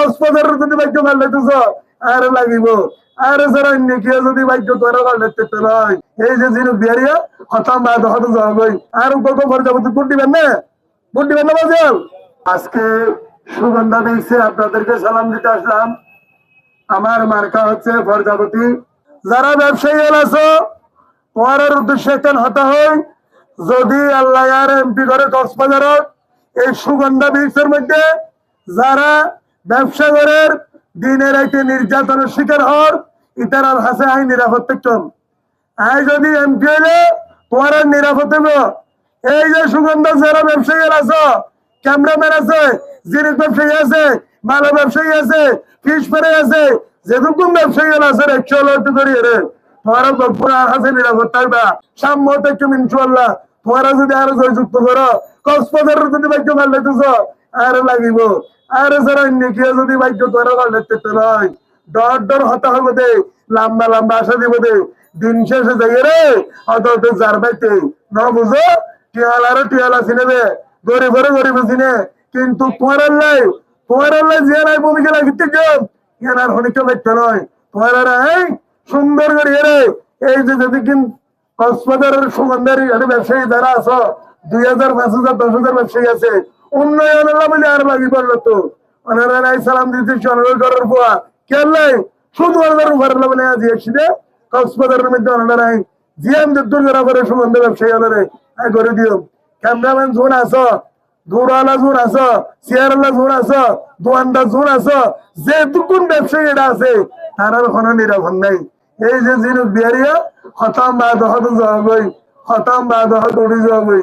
কক্সবাজারের যদি ভাগ্য মারলে তো আর লাগিব। আর যারা অন্য কেউ যদি ভাগ্য তোরা মারলে তো নয় এই যে জিনু বিয়ারিয়া হতাম বা দহত যাবই আর কত ভর যাব, তুই দিবেন না? ভোট দিবেন বাজাল? আজকে সুগন্ধা দেখছে, আপনাদেরকে সালাম দিতে আসলাম। আমার মার্কা হচ্ছে প্রজাপতি যারা ব্যবসায়ী আছো, পরের উদ্দেশ্যে একটা হতা হয় যদি আল্লাহ আর এমপি করে কক্সবাজার এই সুগন্ধা ব্রিক্সের মধ্যে যারা ব্যবসা করের দিনের একটি নির্যাতনের শিকার হর ইতার আর হাসে আই নিরাপত্তা কম আই যদি এমপি হইলে, তোমার আর নিরাপদ এই যে সুগন্ধা যারা ব্যবসায়ী আছো, ক্যামেরাম্যান আছে, জিনিস ব্যবসায়ী আছে, মাল ব্যবসায়ী আছে, ফিস ফেরে আছে, যেরকম ব্যবসায়ী আছে, একশো লোক ধরিয়ে রে তোমার পুরো আছে নিরাপত্তা বা সাম্য থেকে ইনশাল্লাহ তোমারা যদি আরও জয়যুক্ত করো, কক্সবাজারের যদি ভাগ্য মারলে তো আর লাগিব। আর যারা কেউ যদি ভাগ্য তোরা মারলে তো নয় ডর ডর হতা হবে দে, লম্বা লম্বা আশা দিব দে। দিন শেষে যাই রে অত যার বাইতে ন বুঝো? টিয়ালারও টিয়ালা চিনেবে গরিবের গরিব চিনে কিন্তু তোমার লাই তোমার লাই যে নাই ভূমিকা লাগিতে কেউ এনার হনিক ব্যক্তি নয়। তোমার এই সুন্দর করে রে, এই যে যদি কিন কক্সবাজারের সুগন্ধারি ব্যবসায়ী যারা আছো, দুই হাজার, পাঁচ হাজার, দশ হাজার ব্যবসায়ী আছে উন্নয়ন বলে আর লাগি পারল তো। ওনারা নাই সালাম দিতে অনুরোধ করার পোয়া কেন নাই, শুধু ওনাদের উপর বলে আজ এসে কক্সবাজারের মধ্যে ওনারা নাই। জিএম যদ্দুর যারা করে সুগন্ধ ব্যবসায়ী ওনারে করে দিও। ক্যামেরাম্যান জোন আছো দৌড়ালা জোন আছো, চেয়ারওয়ালা জোন আছো দোয়ানদার জোন আছো, যে দুকুন ব্যবসায়ী এটা আছে, তার আর কোনো নিরাপদ নাই। এই যে জিনিস বিয়ারিয়া হতাম বা দহত যাবই হতাম বা দহত উড়ি যাবই